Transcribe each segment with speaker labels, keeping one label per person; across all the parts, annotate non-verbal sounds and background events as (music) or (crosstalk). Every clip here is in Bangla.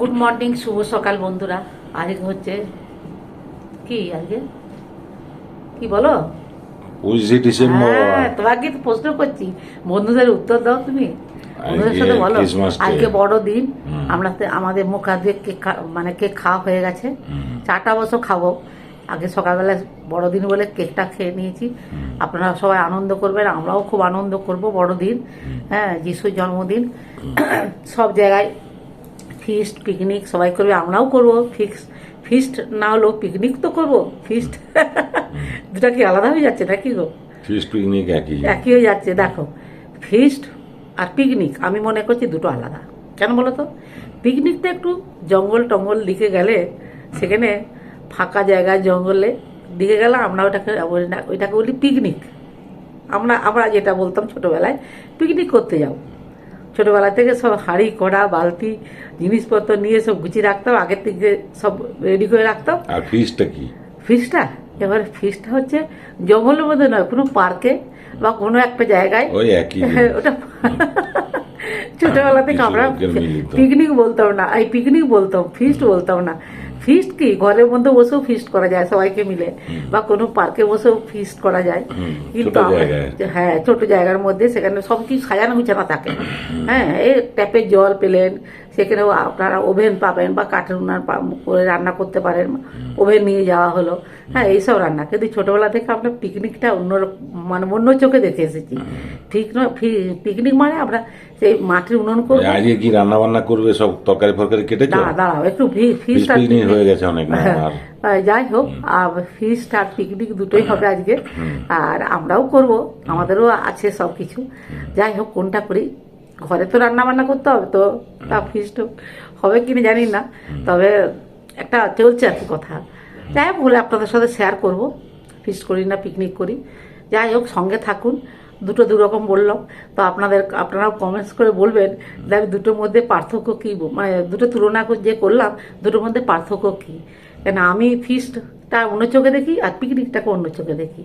Speaker 1: গুড মর্নিং শুভ সকাল বন্ধুরা। আজকে হচ্ছে কি আজকে? কি বলো?
Speaker 2: পঁচিশে ডিসেম্বর।
Speaker 1: হ্যাঁ তোমাকে তো প্রশ্ন করছি। বন্ধুদের উত্তর দাও তুমি। বন্ধুদের সাথে বলো। আজকে বড় দিন আমরা আমাদের মুখ হাত দিয়ে কেক মানে কেক খাওয়া হয়ে গেছে। চাটা অবশ্য খাব। আগে সকালবেলা বড়দিন বলে কেকটা খেয়ে নিয়েছি। আপনারা সবাই আনন্দ করবেন আমরাও খুব আনন্দ করব বড়দিন। হ্যাঁ যিশুর জন্মদিন। সব জায়গায় ফিস্ট পিকনিক সবাই করবে আমরাও করব ফিক্স ফিস্ট না হলেও পিকনিক তো করব ফিস্ট দুটা কি আলাদা হয়ে যাচ্ছে নাকি গো?
Speaker 2: ফিস্ট পিকনিক একই।
Speaker 1: একই হয়ে যাচ্ছে দেখো ফিস্ট আর পিকনিক আমি মনে করছি দুটো আলাদা। কেন বলো তো? পিকনিকটা একটু জঙ্গল টঙ্গল দিকে গেলে সেখানে ফাঁকা জায়গায় জঙ্গলে দিকে গেলে আমরা ওটাকে ওই- ওইটাকে বলি পিকনিক আমরা আমরা যেটা বলতাম ছোটবেলায় পিকনিক করতে যাও ছোটবেলা থেকে সব হাঁড়ি কড়া বালতি জিনিসপত্র নিয়ে সব গুছিয়ে রাখতাম আগের থেকে সব রেডি করে রাখতাম।
Speaker 2: আর ফিস্টটা কি?
Speaker 1: ফিসটা এবার ফিসটা হচ্ছে জঙ্গলের মধ্যে নয় কোনো পার্কে বা কোনো একটা জায়গায়।
Speaker 2: ওই একই (laughs)
Speaker 1: ওটা ছোটবেলা থেকে আমরা। পিকনিক বলতাম না এই পিকনিক বলতাম ফিস্ট বলতাম না। ফিস্ট কি? ঘরের মধ্যে বসেও ফিস্ট করা যায় সবাইকে মিলে। বা কোনো পার্কে বসেও ফিস্ট করা যায়। কিন্তু। হ্যাঁ ছোট জায়গার মধ্যে সেখানে সব কিছু সাজানো গুছানো থাকে হ্যাঁ এই ট্যাপের জল পেলেন সেখানেও আপনারা ওভেন পাবেন বা কাঠের উনার পা- করে রান্না করতে পারেন ওভেন নিয়ে যাওয়া হলো। হ্যাঁ এইসব রান্না। কিন্তু ছোটোবেলা থেকে আমরা পিকনিকটা অন্য মানে অন্য চোখে দেখে এসেছি। ঠিক নয় পিকনিক মানে আমরা সেই মাটির উনুন করব।
Speaker 2: আজকে কি রান্না বান্না করবে সব তরকারি ফরকারি
Speaker 1: দাঁড়া দাঁড়াও একটু ফিস্ট
Speaker 2: হয়ে গেছে অনেক আর
Speaker 1: আহ, যাই হোক আর ফিস্ট আর পিকনিক দুটোই হবে আজকে। আর আমরাও করব আমাদেরও আছে সব কিছু যাই হোক কোনটা করি? ঘরে তো রান্না বান্না করতে হবে তো তা ফিস্ট হবে কিনা জানি না। তবে একটা চলছে আর কি কথা। যাই হোক বলে আপনাদের সাথে শেয়ার করব। ফিস্ট করি না পিকনিক করি। যাই হোক সঙ্গে থাকুন। দুটো দু রকম বললাম। তো আপনাদের আপনারাও কমেন্টস করে বলবেন যে আমি দুটোর মধ্যে পার্থক্য কী মানে দুটো তুলনা করে যে করলাম দুটোর মধ্যে পার্থক্য কী? কেন আমি ফিস্টটা অন্য চোখে দেখি আর পিকনিকটাকে অন্য চোখে দেখি।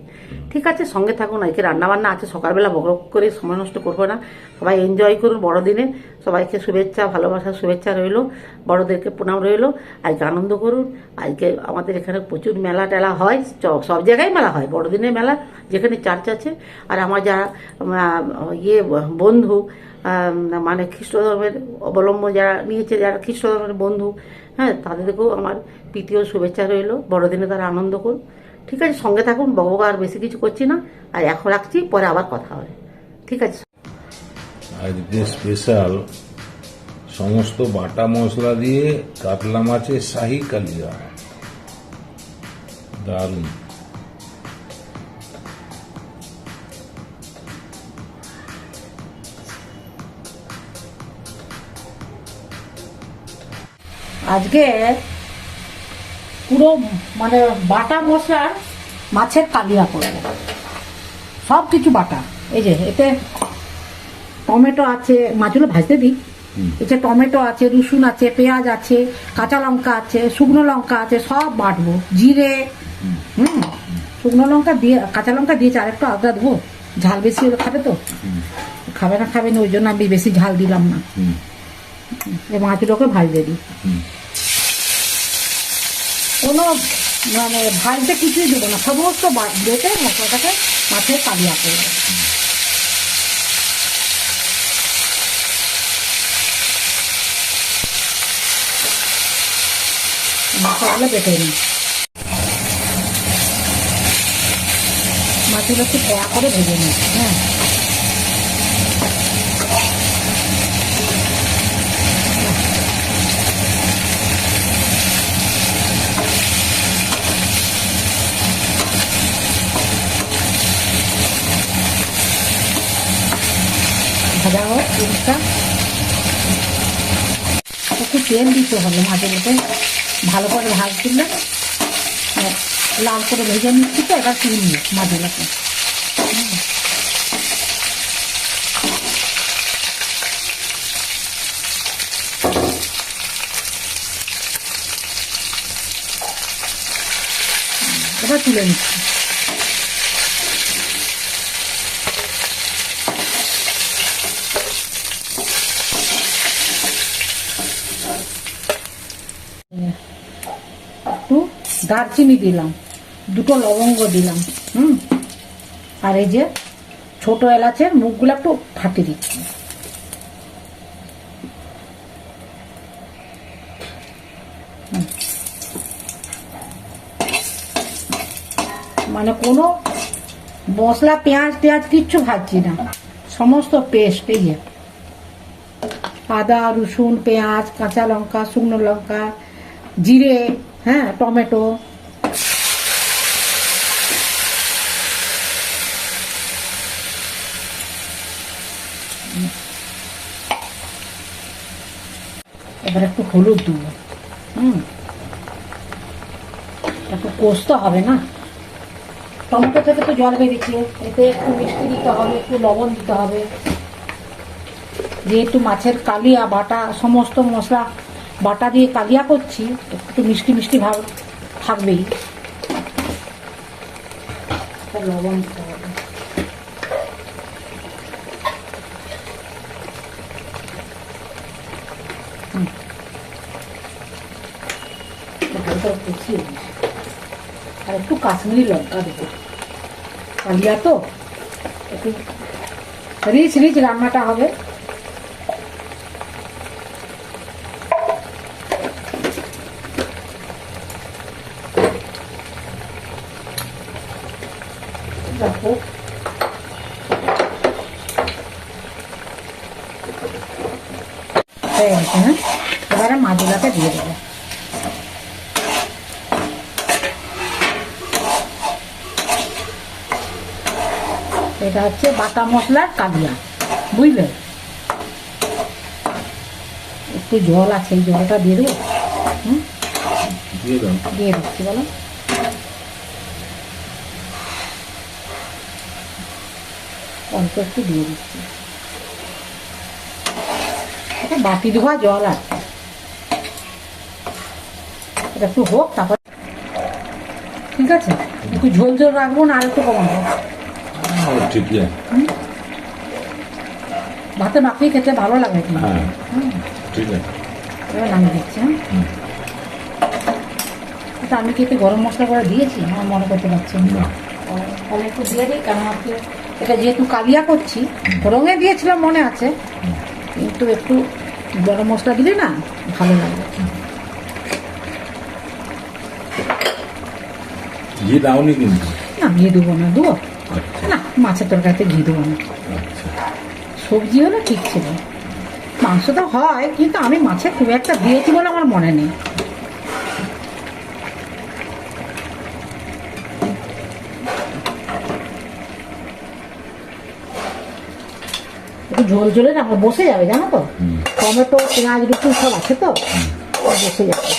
Speaker 1: ঠিক আছে, সঙ্গে থাকুন আজকে রান্নাবান্না আছে, সকালবেলা বড় করে সময় নষ্ট করব না। সবাই এনজয় করুন বড়দিনে। সবাইকে শুভেচ্ছা ভালোবাসার শুভেচ্ছা রইল। বড়দেরকে প্রণাম রইল। আজকে আনন্দ করুন। আজকে আমাদের এখানে প্রচুর মেলা টেলা হয়। সব জায়গায় মেলা হয়। বড়দিনের মেলা যেখানে চার্চ আছে। আর আমার যারা ইয়ে বন্ধু মানে খ্রিস্ট ধর্মের অবলম্বন যারা নিয়েছে, যারা খ্রিস্ট ধর্মের বন্ধু হ্যাঁ তাদেরকেও আমার প্রীতীয় শুভেচ্ছা রইল। বড়দিনে তারা আনন্দ করুন। ঠিক আছে, সঙ্গে থাকুন বকবক আর বেশি কিছু করছি না। আর এখন রাখছি, পরে আবার কথা হবে। ঠিক আছে।
Speaker 2: আজকে স্পেশাল সমস্ত বাটা মশলা দিয়ে কাতলা মাছের শাহি কালিয়া। দারুণ।
Speaker 1: আজকে পুরো মানে বাটা মশলার মাছের কালিয়া করব। সব কিছু বাটা। এই যে এতে টমেটো আছে মাছগুলো ভাজতে দিই। এতে টমেটো আছে রসুন আছে পেঁয়াজ আছে কাঁচা লঙ্কা আছে শুকনো লঙ্কা আছে সব বাটবো। জিরে হুম। শুকনো লঙ্কা দিয়ে কাঁচা লঙ্কা দিয়েছি আর একটু আদা দেবো। ঝাল বেশি হলে খাবে তো? খাবে না খাবে না ওই জন্য আমি বেশি ঝাল দিলাম না। মাছগুলোকে ভাজতে দিই। কোনো মানে ভাজতে কিছুই দেবো না সমস্ত বেটে মশলাটাকে মাছের কালিয়া করব মশলাগুলো বেটে নিই। মাছগুলো একটু কড়া করে ভেজে নিই হ্যাঁ। ভাজা হোক জিনিসটা একটু তেল দিতে হবে মাঝে মধ্যে ভালো করে ভাজ দিলে হ্যাঁ, লাল করে ভেজে নিচ্ছি তো এবার তুলবো মাছগুলোকে হুম। এবার তুলে নিচ্ছি। দারচিনি দিলাম, দুটো লবঙ্গ দিলাম, হুম? আর এই যে ছোট এলাচের মুখগুলো একটু ফাটিয়ে দিচ্ছি। মানে কোনো মশলা, পেঁয়াজ, টেঁয়াজ কিচ্ছু ভাজছি না। সমস্ত পেস্ট, এই আদা, রসুন, পেঁয়াজ, কাঁচা লঙ্কা, শুকনো লঙ্কা, জিরে হ্যাঁ টমেটো। এবার একটু হলুদ দেবো। হুম। একটু কষতে হবে না? টমেটো থেকে তো জল বেরিয়েছে। এতে একটু মিষ্টি দিতে হবে, একটু লবণ দিতে হবে। যেহেতু মাছের কালিয়া, বাটা, সমস্ত মশলা বাটা দিয়ে কালিয়া করছি, একটু মিষ্টি মিষ্টি ভাব থাকবেই। লবণ দিতে। আর একটু কাশ্মীরি লঙ্কা দেবো। কালিয়া তো? একটু রিচ রিচ রান্নাটা হবে দেখো হয়ে গেছে হ্যাঁ এবারে মাছগুলোকে দিয়ে দেবো এটা হচ্ছে বাটা মশলার কালিয়া বুঝলে? একটু জল আছে এই জলটা দিয়ে দেবো?
Speaker 2: দিয়ে
Speaker 1: দিচ্ছি বলো। অল্প একটু দিয়ে দিচ্ছি। এটা বাটি ধোয়া জল আছে এটা একটু হোক তারপর ঠিক আছে? একটু ঝোল ঝোল রাখব না আর একটু কমাবো।
Speaker 2: ও, ঠিক
Speaker 1: ভাতে মাখিয়ে খেতে ভালো লাগে
Speaker 2: হ্যাঁ ঠিক আছে।
Speaker 1: এবার নামিয়ে দিচ্ছি হ্যাঁ। আমি কি এতে গরম মশলা করে দিয়েছি? আমার মনে করতে পারছি না। তাহলে একটু দিয়ে দিই কারণ আজকে এটা যেহেতু কালিয়া করছি রঙে দিয়েছিলাম মনে আছে। কিন্তু একটু গরম মশলা দিলে না ভালো লাগবে
Speaker 2: ঘি দাওনি কিন্তু।
Speaker 1: না ঘি দেবো না দেবো। মাছের তরকারিতে ঘি দেবো না
Speaker 2: আচ্ছা।
Speaker 1: সবজি হলে ঠিক ছিল। মাংস তো হয় কিন্তু আমি মাছে খুব একটা দিয়েছি বলে আমার মনে নেই। একটু ঝোল ঝোলে না আমার বসে যাবে জানো তো। টমেটো পেঁয়াজ রসুন সব আছে তো? বসে যাবে।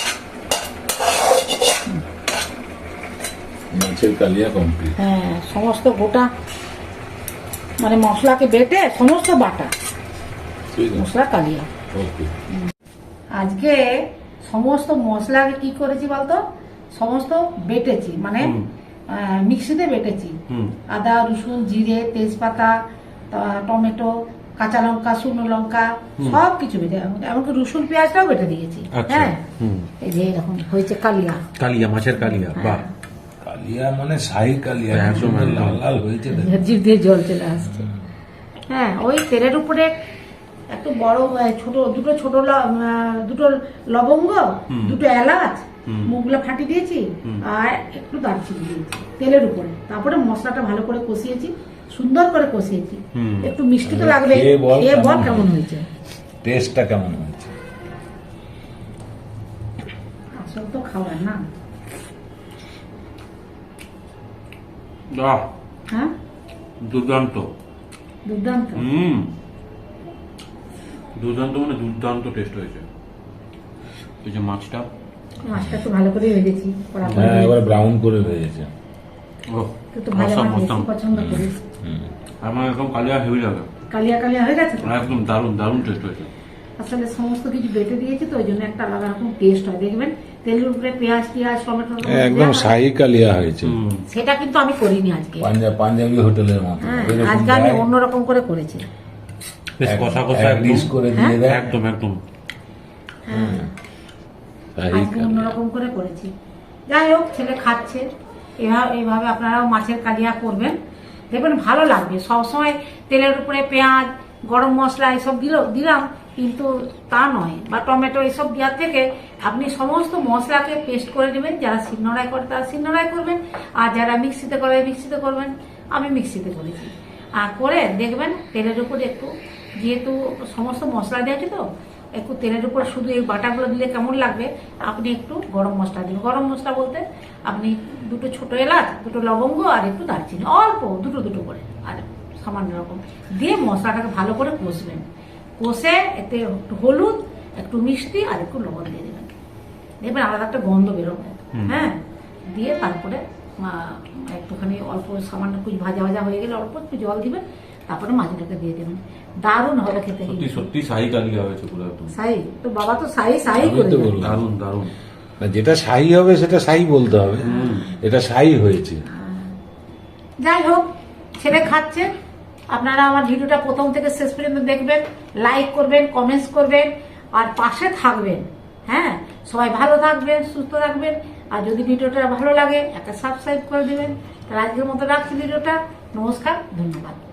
Speaker 2: মাছের
Speaker 1: হ্যাঁ সমস্ত গোটা মানে মশলাকে বেটে সমস্ত বাটা। মশলা কালিয়া। আজকে সমস্ত মশলাকে কি করেছি বলতো? সমস্ত বেটেছি মানে মিক্সিতে বেটেছি। আদা রসুন জিরে তেজপাতা টমেটো কাঁচা লঙ্কা শুকনো লঙ্কা সব কিছু বেটে এমনকি রসুন পেঁয়াজটাও বেটে দিয়েছি।
Speaker 3: আচ্ছা।
Speaker 1: হ্যাঁ। এই যে এরকম হয়েছে কালিয়া।
Speaker 3: কালিয়া মাছের কালিয়া বাহ।
Speaker 2: কালিয়া মানে শাহি কালিয়া। লাল লাল হয়েছে
Speaker 1: দিয়ে জল চলে আসছে। হ্যাঁ ওই তেলের উপরে একটু বড় ছোট দুটো ছোট দুটো লবঙ্গ দুটো এলাচ ফাটি দিয়েছি আর একটু দারচিনি দিয়েছি তেলের উপরে। তারপরে মশলাটা ভালো করে কষিয়েছি সুন্দর করে কষিয়েছি। একটু মিষ্টি তো লাগবে
Speaker 2: খেয়ে বল কেমন
Speaker 1: হয়েছে।
Speaker 2: টেস্টটা কেমন হয়েছে?
Speaker 1: আসল তো খাবার না।
Speaker 3: বাহ
Speaker 1: হ্যাঁ?
Speaker 3: দুর্দান্ত।
Speaker 1: দুর্দান্ত?
Speaker 3: হুম। দুর্দান্ত মানে দুর্দান্ত টেস্ট হয়েছে। এই যে মাছটা।
Speaker 1: মাছটা একটু ভালো করে ভেজেছি
Speaker 2: হ্যাঁ এবার ব্রাউন করে
Speaker 3: ও মশাম
Speaker 1: পছন্দ করি
Speaker 3: আমার একদম কালিয়া হেভি লাগে।
Speaker 1: কালিয়া কালিয়া হয়ে গেছে
Speaker 3: একদম দারুণ দারুণ টেস্ট হয়েছে।
Speaker 1: আসলে সমস্ত কিছু বেটে দিয়েছি তো ওই জন্য একটা আলাদা রকম টেস্ট হয়। দেখবেন তেলের উপরে পেঁয়াজ টিয়াজ টমেটো
Speaker 2: একদম
Speaker 1: হয়।
Speaker 2: শাহি কালিয়া হয়েছে
Speaker 1: সেটা কিন্তু আমি করিনি আজকে।
Speaker 2: পাঞ্জাব পাঞ্জাবি হোটেলের মতো।
Speaker 1: হ্যাঁ আজকে আমি অন্যরকম করে করেছি।
Speaker 3: বেশ
Speaker 2: ডিশ করে দিয়ে দেয়।
Speaker 3: একদম একদম।
Speaker 1: হ্যাঁ আজকে অন্যরকম করে করেছি। যাই হোক ছেলে খাচ্ছে। এভাবে এইভাবে আপনারাও মাছের কালিয়া করবেন। দেখবেন ভালো লাগবে। সবসময় তেলের উপরে পেঁয়াজ গরম মশলা এসব দিল দিলাম কিন্তু তা নয়। বা টমেটো এসব দেওয়ার থেকে আপনি সমস্ত মশলাকে পেস্ট করে নেবেন, যারা শিলনোড়ায় করে তারা শিলনোড়ায় করবেন, আর যারা মিক্সিতে করে মিক্সিতে করবেন। আমি মিক্সিতে করেছি। আর করে দেখবেন তেলের উপরে একটু, যেহেতু সমস্ত মশলা দিয়েছি তো, একটু তেলের উপর শুধু এই বাটাগুলো দিলে কেমন লাগবে, আপনি একটু গরম মশলা দিন। গরম মশলা বলতে আপনি দুটো ছোট এলাচ, দুটো লবঙ্গ আর একটু দারচিনি, অল্প, দুটো দুটো করে, আর সামান্য রকম। দিয়ে মশলাটাকে ভালো করে কষবেন। কষে এতে একটু হলুদ একটু মিষ্টি আর একটু লবণ দিয়ে দেবেন দেখবেন আলাদা একটা গন্ধ বেরোবে। হ্যাঁ দিয়ে তারপরে একটুখানি অল্প সামান্য কিছু ভাজা ভাজা হয়ে গেলে অল্প একটু জল দিবেন তারপরে মাছটাকে দিয়ে দেবেন। দারুণ হবে খেতে।
Speaker 3: সত্যি সত্যি শাহি কালিয়া হয়েছে পুরো একদম।
Speaker 1: তো বাবা তো সাই সাই
Speaker 2: আমি
Speaker 1: করে।
Speaker 3: দারুণ দারুণ।
Speaker 2: না, যেটা সাই হবে সেটা সাই বলতে হবে। এটা সাই হয়েছে।
Speaker 1: যাই হোক ছেলে খাচ্ছে। আপনারা আমার ভিডিওটা প্রথম থেকে শেষ পর্যন্ত দেখবেন লাইক করবেন কমেন্টস করবেন, আর পাশে থাকবেন হ্যাঁ? সবাই ভালো থাকবেন, সুস্থ থাকবেন, আর যদি ভিডিওটা ভালো লাগে, একটা সাবস্ক্রাইব করে দেবেন। তাহলে আজকের মতো রাখছি ভিডিওটা। নমস্কার, ধন্যবাদ।